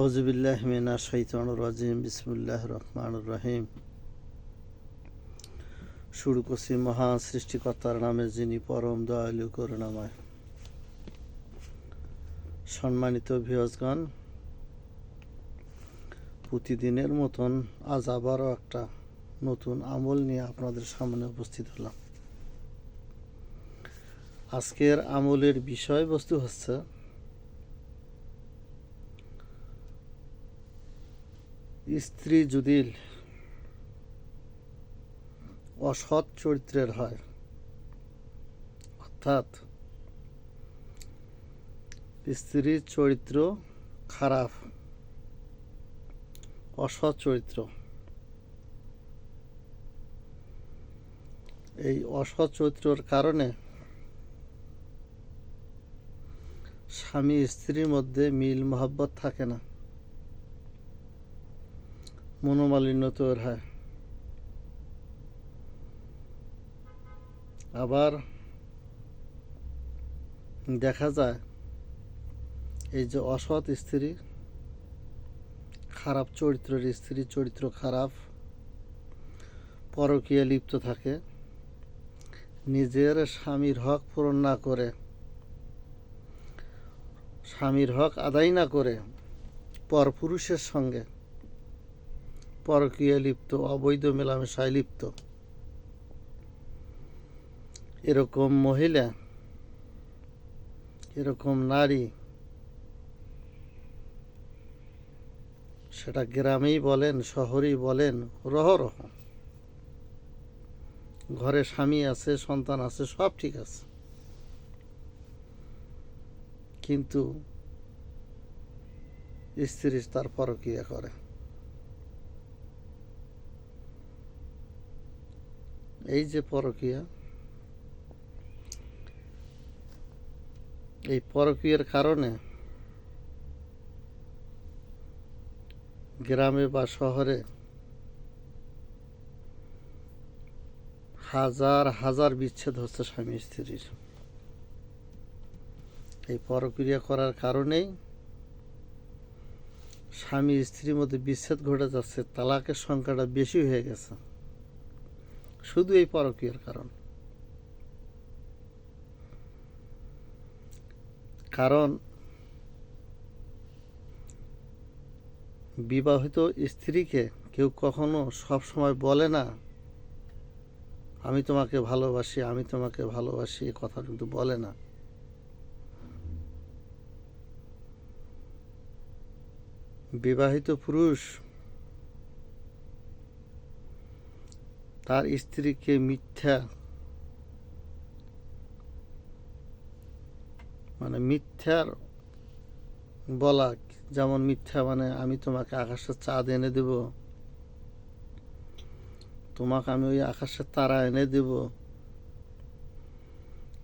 আউজুবিল্লাহ মিনা শৈতান রাজিম বিসমুল্লাহ রহমান রহিম। শুরু করছি মহান সৃষ্টিকর্তার নামে, যিনি পরম দয়ালু, করুণাময়। সম্মানিত ভিয়সগণ প্রতিদিনের মতন আজ আবারও একটা নতুন আমল নিয়ে আপনাদের সামনে উপস্থিত হলাম। আজকের আমলের বিষয়বস্তু হচ্ছে স্ত্রী যদি অসৎ চরিত্রের হয়, অর্থাৎ স্ত্রীর চরিত্র খারাপ, অসৎ চরিত্র, এই অসৎ চরিত্রর কারণে স্বামী স্ত্রীর মধ্যে মিল মহাব্বত থাকে না। মনোমালিন্য তৈরি হয়। আবার দেখা যায়, এই যে অসৎ স্ত্রী, খারাপ চরিত্রের স্ত্রী, চরিত্র খারাপ, পরকীয়া লিপ্ত থাকে, নিজের স্বামীর হক পূরণ না করে, স্বামীর হক আদায় না করে, পরপুরুষের সঙ্গে পরকীয়া লিপ্ত, অবৈধ মেলামেশায় লিপ্ত। এরকম মহিলা, এরকম নারী, সেটা গ্রামেই বলেন, শহরেই বলেন রহ রহ ঘরে স্বামী আছে, সন্তান আছে, সব ঠিক আছে। কিন্তু স্ত্রী তার পরকীয়া করে। এই যে পরকীয়া, এই পরকীয়ার কারণে গ্রামে বা শহরে হাজার হাজার বিচ্ছেদ হচ্ছে স্বামী স্ত্রীর। এই পরক্রিয়া করার কারণেই স্বামী স্ত্রীর মধ্যে বিচ্ছেদ ঘটে যাচ্ছে, তালাকের সংখ্যাটা বেশি হয়ে গেছে। শুধু এই পরকীয়ার কারণ। কারণ, বিবাহিত স্ত্রীকে কেউ কখনো সব সময় বলে না, আমি তোমাকে ভালোবাসি, আমি তোমাকে ভালোবাসি এ কথা কিন্তু বলে না। বিবাহিত পুরুষ তার স্ত্রীকে মিথ্যা মানে মিথ্যার বলা, যেমন মিথ্যা মানে আমি তোমাকে আকাশের চাঁদ এনে দেব, তোমাকে আমি ওই আকাশের তারা এনে দেব,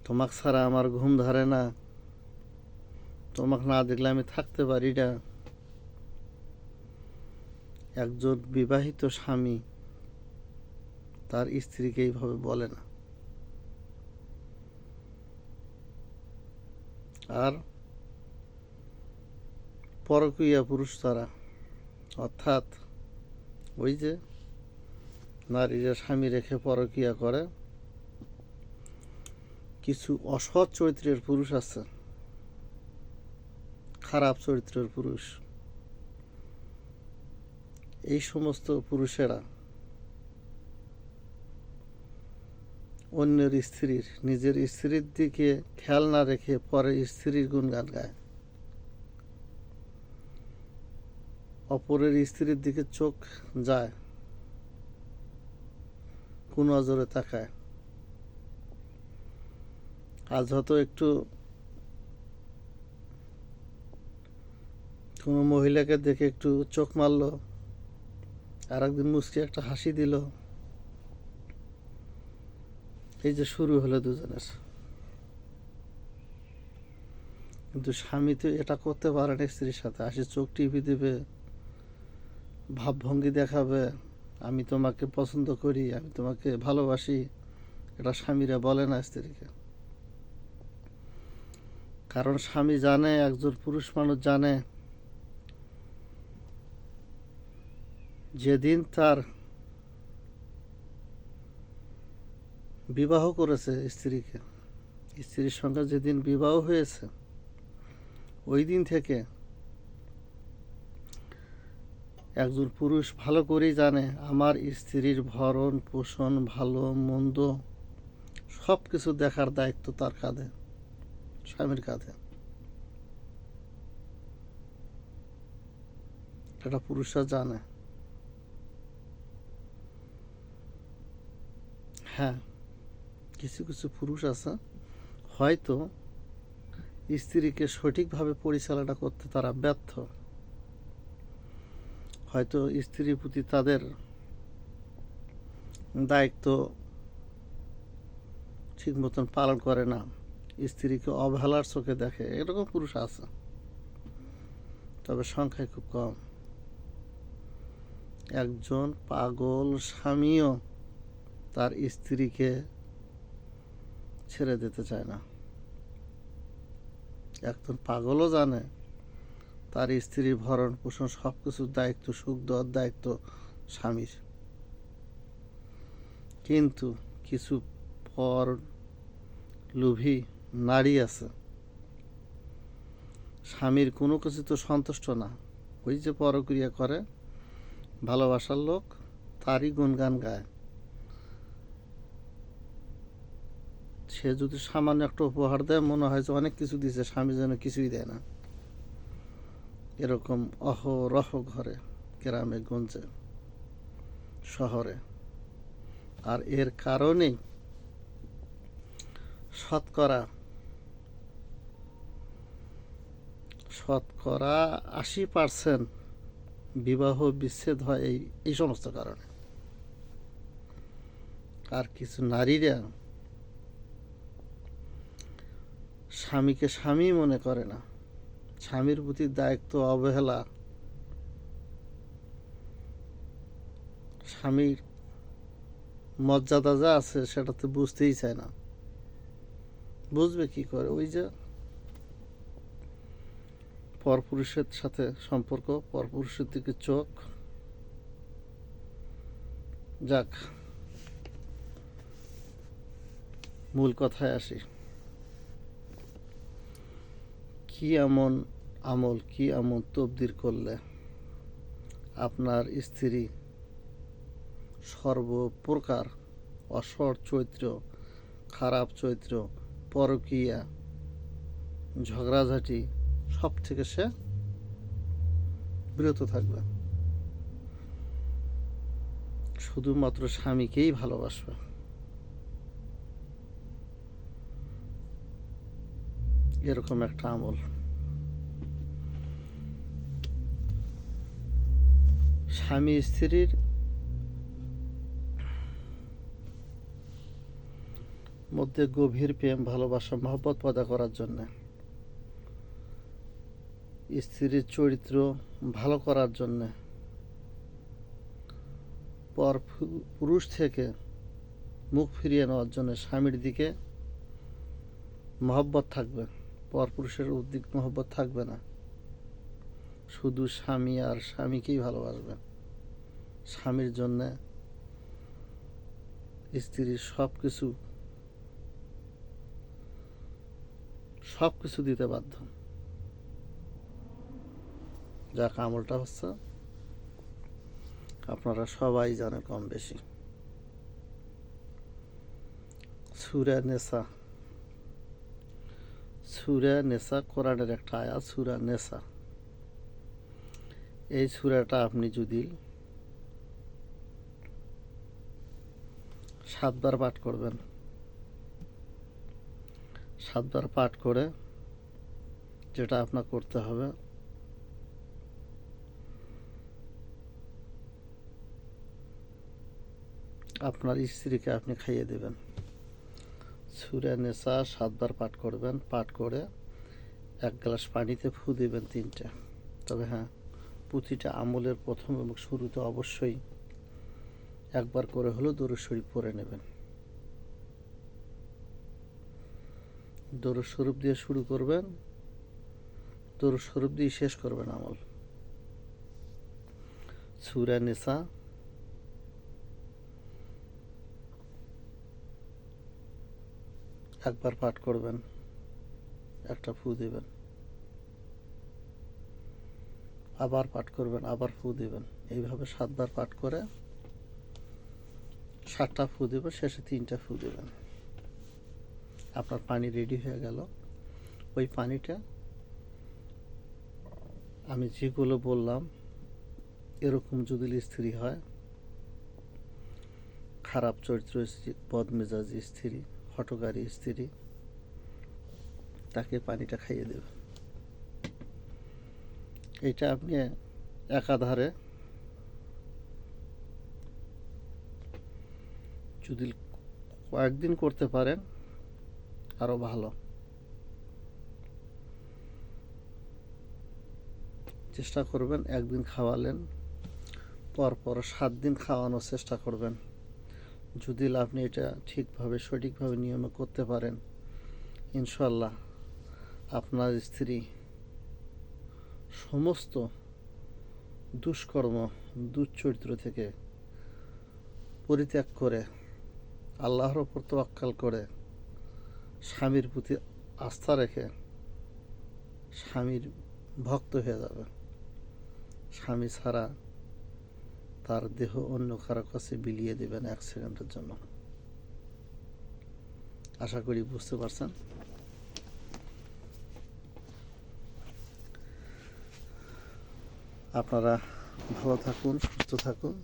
তোমাকে ছাড়া আমার ঘুম ধরে না, তোমাকে না দেখলে আমি থাকতে পারি না। একজন বিবাহিত স্বামী তার স্ত্রীকে এইভাবে বলে না। আর পরকীয়া পুরুষ তারা, অর্থাৎ ওই যে নারীরা স্বামী রেখে পরকীয়া করে, কিছু অসৎ চরিত্রের পুরুষ আছে, খারাপ চরিত্রের পুরুষ। এই সমস্ত পুরুষেরা অন্যের স্ত্রীর, নিজের স্ত্রীর দিকে খেয়াল না রেখে পরে স্ত্রীর গুণগান গায়। অপরের স্ত্রীর দিকে চোখ যায়, কোন নজরে তাকায়। আজ হয়তো একটু কোনো মহিলাকে দেখে একটু চোখ মারলো আর একদিন মুসকি একটা হাসি দিল। এই যে শুরু হলো দুজনের। কিন্তু স্বামী তো এটা করতে পারে না স্ত্রীর সাথে। আসে চোখ টিপি দেবে, ভাবভঙ্গি দেখাবে, আমি তোমাকে পছন্দ করি, আমি তোমাকে ভালোবাসি। এটা স্বামীরা বলে না স্ত্রীকে। কারণ স্বামী জানে, একজন পুরুষ মানুষ জানে, যেদিন তার বিবাহ করেছে স্ত্রীকে। স্ত্রীর সঙ্গে যেদিন বিবাহ হয়েছে, ওই দিন থেকে একজন পুরুষ ভালো করেই জানে আমার স্ত্রীর ভরণ পোষণ ভালো, মন্দ সব কিছু দেখার দায়িত্ব তার কাঁধে, স্বামীর কাঁধে। এটা পুরুষরা জানে। হ্যাঁ কিছু কিছু পুরুষ আছে, হয়তো স্ত্রীকে সঠিকভাবে পরিচালনা করতে তারা ব্যর্থ। হয়তো স্ত্রীর প্রতি তাদের দায়িত্ব ঠিক মতন পালন করে না, স্ত্রীকে অবহেলার চোখে দেখে, এরকম পুরুষ আছে। তবে সংখ্যায় খুব কম। একজন পাগল স্বামীও তার স্ত্রীকে ছেড়ে দিতে চায় না। একজন পাগলও জানে, তার স্ত্রীর ভরণ পোষণ সব কিছুর দায়িত্ব, সুখ দেওয়ার দায়িত্ব স্বামীর। কিন্তু কিছু পর লোভী নারী আছে। স্বামীর কোনো কিছু তো সন্তুষ্ট না। ওই যে পরক্রিয়া করে, ভালোবাসার লোক, তারই গুণগান গায়। সে যদি সামান্য একটা উপহার দেয়, মনে হয় যে অনেক কিছু দিছে স্বামী যেন কিছুই দেয় না। এরকম অহরহ ঘরে, গ্রামে, গঞ্জে, শহরে। আর এর কারণেই শতকরা শতকরা আশি পার্সেন্ট বিবাহ বিচ্ছেদ হয় এই এই সমস্ত কারণে। আর কিছু নারীরা স্বামীকে স্বামী মনে করে না। স্বামীর প্রতি দায়িত্ব অবহেলা। স্বামীর মর্যাদা যা আছে সেটা তো বুঝতেই চায় না। বুঝবে কি করে? ওই যে পরপুরুষের সাথে সম্পর্ক, পরপুরুষের দিকে চোখ। যাক, মূল কথায় আসি। কি এমন আমল, কি এমন তবদির করলে আপনার স্ত্রী সর্বপ্রকার অসৎ চরিত্র খারাপ চরিত্র পরকীয়া, ঝগড়াঝাটি সব থেকে সে বিরত থাকবে। শুধুমাত্র স্বামীকেই ভালোবাসবে। এরকম একটা আমল। স্বামী স্ত্রীর মধ্যে গভীর প্রেম, ভালোবাসা, মহব্বত পদা করার জন্য। স্ত্রীর চরিত্র ভালো করার জন্য। পর পুরুষ থেকে মুখ ফিরিয়ে নেওয়ার জন্য স্বামীর দিকে মহব্বত থাকবে। পরপুরুষের উদ্দিক মহব্বত থাকবে না। শুধু স্বামী আর স্বামীকেই ভালোবাসবে। স্বামীর জন্যে স্ত্রীর সব কিছু সব কিছু দিতে বাধ্য। যাক আমলটা হচ্ছে, আপনারা সবাই জানেন কম বেশি সুরা নেশা সুরা নেশা, কোরআনের একটা আয়াত, সুরা নেশা। এই সুরাটা আপনি যদি সাতবার পাঠ করবেন, সাতবার পাঠ করে যেটা আপনার করতে হবে, আপনার স্ত্রীকে আপনি খাইয়ে দেবেন। সুরা নেশা সাতবার পাঠ করবেন পাঠ করে এক গ্লাস পানিতে ফু দেবেন তিনটে। তবে হ্যাঁ প্রতিটা আমলের প্রথম এবং শুরুতে অবশ্যই একবার করে হলেও দরুদ শরীফ পরে নেবেন। দরুদ দিয়ে শুরু করবেন দরুদ দিয়ে শেষ করবেন আমল। সুরা নেশা একবার পাঠ করবেন, একটা ফু দিবেন। আবার পাঠ করবেন, আবার ফু দিবেন। এইভাবে সাতবার পাঠ করে সাতটা ফু দেবেন শেষে তিনটা ফু দেবেন। আপনার পানি রেডি হয়ে গেল। ওই পানিটা আমি যেগুলো বললাম, এরকম যদি স্ত্রী হয়, খারাপ চরিত্র, বদমেজাজি স্ত্রী হটকারী স্ত্রী তাকে পানিটা খাইয়ে দেবেন এটা আপনি একাধারে যদি কয়েকদিন করতে পারেন আরও ভালো। চেষ্টা করবেন, একদিন খাওয়ালেন পর পর সাত দিন খাওয়ানোর চেষ্টা করবেন। যদি আপনি এটা ঠিকভাবে, সঠিকভাবে নিয়মে করতে পারেন ইনশাল্লাহ আপনার স্ত্রী সমস্ত দুষ্কর্ম, দুশ্চরিত্র থেকে পরিত্যাগ করে, আল্লাহর ওপর তোয়াক্কাল করে, স্বামীর প্রতি আস্থা রেখে স্বামীর ভক্ত হয়ে যাবে। স্বামী ছাড়া তার দেহ অন্য কারও কাছে বিলিয়ে দেবেন এক সেকেন্ডের জন্য। আশা করি বুঝতে পারছেন? আপনারা ভালো থাকুন, সুস্থ থাকুন,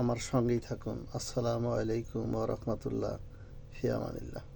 আমার সঙ্গেই থাকুন। আসসালামু আলাইকুম ওয়া রাহমাতুল্লাহ ফিয়ামানিল্লাহ